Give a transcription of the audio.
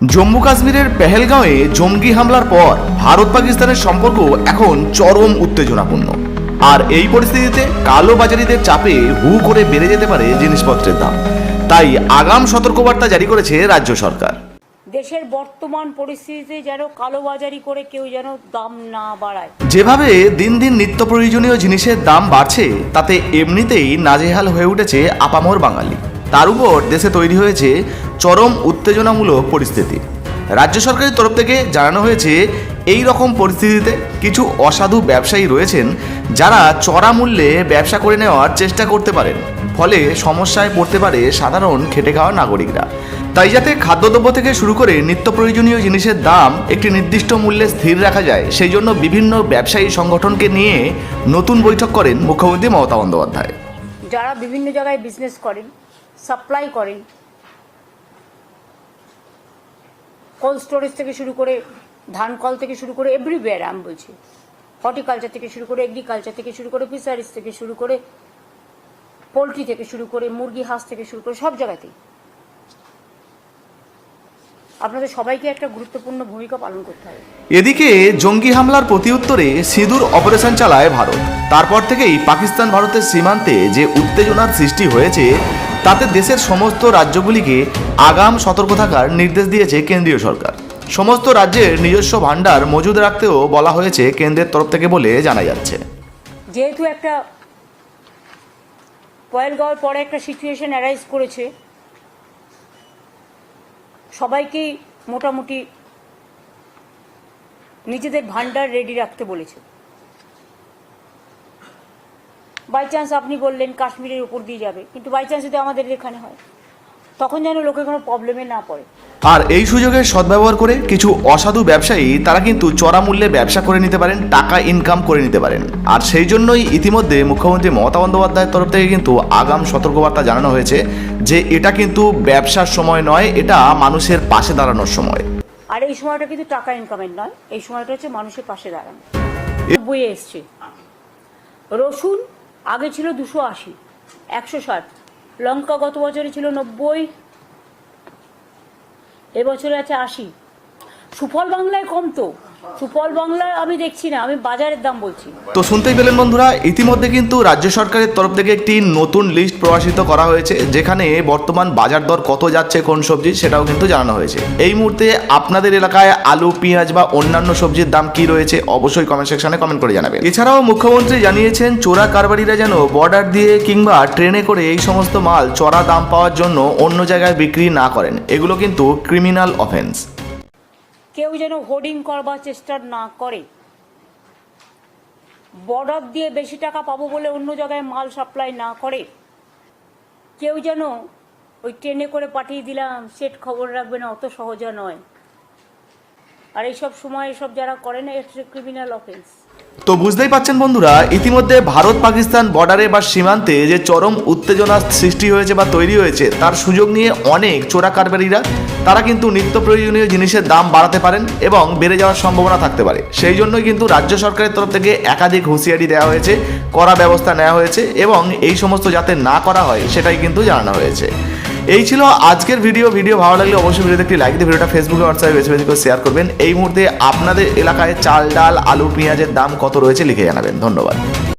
জম্মু কাশ্মীরের পেহেলগাঁওয়ে জঙ্গি হামলার পর ভারত পাকিস্তানের সম্পর্ক এখন চরম উত্তেজনাপূর্ণ। আর এই পরিস্থিতিতে কালোবাজারিদের চাপে হু করে বেড়ে যেতে পারে জিনিসপত্রের দাম। তাই আগাম সতর্কবার্তা জারি করেছে রাজ্য সরকার। দেশের বর্তমান পরিস্থিতিতে যেন কালোবাজারি করে কেউ যেন দাম না বাড়ায়। যেভাবে দিন দিন নিত্য প্রয়োজনীয় জিনিসের দাম বাড়ছে তাতে এমনিতেই নাজেহাল হয়ে উঠেছে আপামর বাঙালি। তার উপর দেশে তৈরি হয়েছে চরম উত্তেজনামূলক পরিস্থিতি। রাজ্য সরকারের তরফ থেকে জানানো হয়েছে, এই রকম পরিস্থিতিতে কিছু অসাধু ব্যবসায়ী রয়েছেন যারা চড়া মূল্যে ব্যবসা করে নেওয়ার চেষ্টা করতে পারেন। ফলে সমস্যায় পড়তে পারে সাধারণ খেটে খাওয়া নাগরিকরা। তাই যাতে খাদ্যদ্রব্য থেকে শুরু করে নিত্য প্রয়োজনীয় জিনিসের দাম একটি নির্দিষ্ট মূল্যে স্থির রাখা যায়, সেই জন্য বিভিন্ন ব্যবসায়ী সংগঠনকে নিয়ে নতুন বৈঠক করেন মুখ্যমন্ত্রী মমতা বন্দ্যোপাধ্যায়। যারা বিভিন্ন জায়গায় বিজনেস করেন সাপ্লাই করেন কোল্ড স্টোরেজ থেকে শুরু করে ধান কল থেকে শুরু করে এভরিওয়্যার আমি বলছি। হর্টিকালচার থেকে শুরু করে এগ্রিকালচার থেকে শুরু করে ফিশারিজ থেকে শুরু করে পোলট্রি থেকে শুরু করে মুরগি, হাঁস থেকে শুরু করে সব জায়গাতেই। আপনাদের সবাইকে একটা গুরুত্বপূর্ণ ভূমিকা পালন করতে হবে। এদিকে জঙ্গি হামলার প্রতিউত্তরে সিঁদুর অপারেশন চালায় ভারত। তারপর থেকেই পাকিস্তান ভারতের সীমান্তে যে উত্তেজনার সৃষ্টি হয়েছে তাতে দেশের সমস্ত রাজ্যগুলিকে আগাম সতর্ক থাকার নির্দেশ দিয়েছে কেন্দ্রীয় সরকার। সমস্ত রাজ্যের নিজস্ব ভাণ্ডার মজুদ রাখতেও বলা হয়েছে কেন্দ্রের তরফ থেকে বলে জানা যাচ্ছে। যেহেতু একটা পয়েলগাঁওয়ের পরে একটা সিচুয়েশন অ্যারাইজ করেছে, সবাইকেই মোটামুটি নিজেদের ভান্ডার রেডি রাখতে বলেছে। বাই চান্স আপনি বললেন কাশ্মীরের উপর দিয়ে যাবে কিন্তু বাই চান্স যদি আমাদের এখানে হয় তখন যেন লোকে কোনো প্রবলেমে না পড়ে। আর এই সুযোগের সদ্ব্যবহার করে কিছু অসাধু ব্যবসায়ী তারা কিন্তু চড়া মূল্যে ব্যবসা করে নিতে পারেন টাকা ইনকাম করে নিতে পারেন। আর সেই জন্যই ইতিমধ্যে মুখ্যমন্ত্রী মমতা বন্দ্যোপাধ্যায়ের তরফ থেকে কিন্তু আগাম সতর্কবার্তা জানানো হয়েছে যে এটা কিন্তু ব্যবসার সময় নয় এটা মানুষের পাশে দাঁড়ানোর সময়। আর এই সময়টা কিন্তু টাকা ইনকামের নয় এই সময়টা হচ্ছে মানুষের পাশে দাঁড়ানো। বইয়ে এসছে। রসুন আগে ছিল দুশো আশি, একশো ষাট। লঙ্কা গত বছরে ছিল নব্বই, এবছরে আছে আশি। সুফল বাংলায় কম তো। সুফল বাংলায় আমি দেখছি না, আমি বাজারের দাম বলছি। তো শুনতেই পেলেন বন্ধুরা, ইতিমধ্যে কিন্তু রাজ্য সরকারের তরফ থেকে একটি নতুন লিস্ট প্রকাশিত করা হয়েছে, যেখানে বর্তমান বাজার দর কত যাচ্ছে, কোন সবজি, সেটাও কিন্তু জানানো হয়েছে। এই মুহূর্তে আপনাদের এলাকায় আলু, পেঁয়াজ বা অন্যান্য সবজির দাম কি রয়েছে, অবশ্যই কমেন্ট সেকশনে কমেন্ট করে জানাবেন। এছাড়াও মুখ্যমন্ত্রী জানিয়েছেন, চোরা কারবারিরা যেন বর্ডার দিয়ে কিংবা ট্রেনে করে এই সমস্ত মাল চড়া দাম পাওয়ার জন্য অন্য জায়গায় বিক্রি না করেন, এগুলো কিন্তু ক্রিমিনাল অফেন্স কেউ যেন হোর্ডিং করবার চেষ্টা না করে। বর্ডার দিয়ে বেশি টাকা পাবো বলে অন্য জায়গায় মাল সাপ্লাই না করে। কেউ যেন ওই ট্রেনে করে পাঠিয়ে দিলাম সেট খবর রাখবে না, অত সহজা নয়। আর এইসব সময় এসব যারা করে না এটা ক্রিমিনাল অফেন্স তো বুঝতেই পাচ্ছেন বন্ধুরা, ইতিমধ্যে ভারত পাকিস্তান বর্ডারে বা সীমান্তে যে চরম উত্তেজনা সৃষ্টি হয়েছে বা তৈরি হয়েছে, তার সুযোগ নিয়ে অনেক চোরা কারবারিরা, তারা কিন্তু নিত্য প্রয়োজনীয় জিনিসের দাম বাড়াতে পারেন এবং বেড়ে যাওয়ার সম্ভাবনা থাকতে পারে। সেই জন্যই কিন্তু রাজ্য সরকারের তরফ থেকে একাধিক হুঁশিয়ারি দেওয়া হয়েছে, কড়া ব্যবস্থা নেওয়া হয়েছে এবং এই সমস্ত যাতে না করা হয়, সেটাই কিন্তু জানানো হয়েছে। এই ছিল আজকের ভিডিও ভিডিও ভালো লাগলে অবশ্যই ভিডিওতে একটি লাইক দিয়ে ভিডিওটা ফেসবুকে হোয়াটসঅ্যাপে বেশি বেশি করে শেয়ার করবেন। এই মুহূর্তে আপনাদের এলাকায় চাল, ডাল, আলু, পেঁয়াজের দাম কত রয়েছে লিখে জানাবেন। ধন্যবাদ।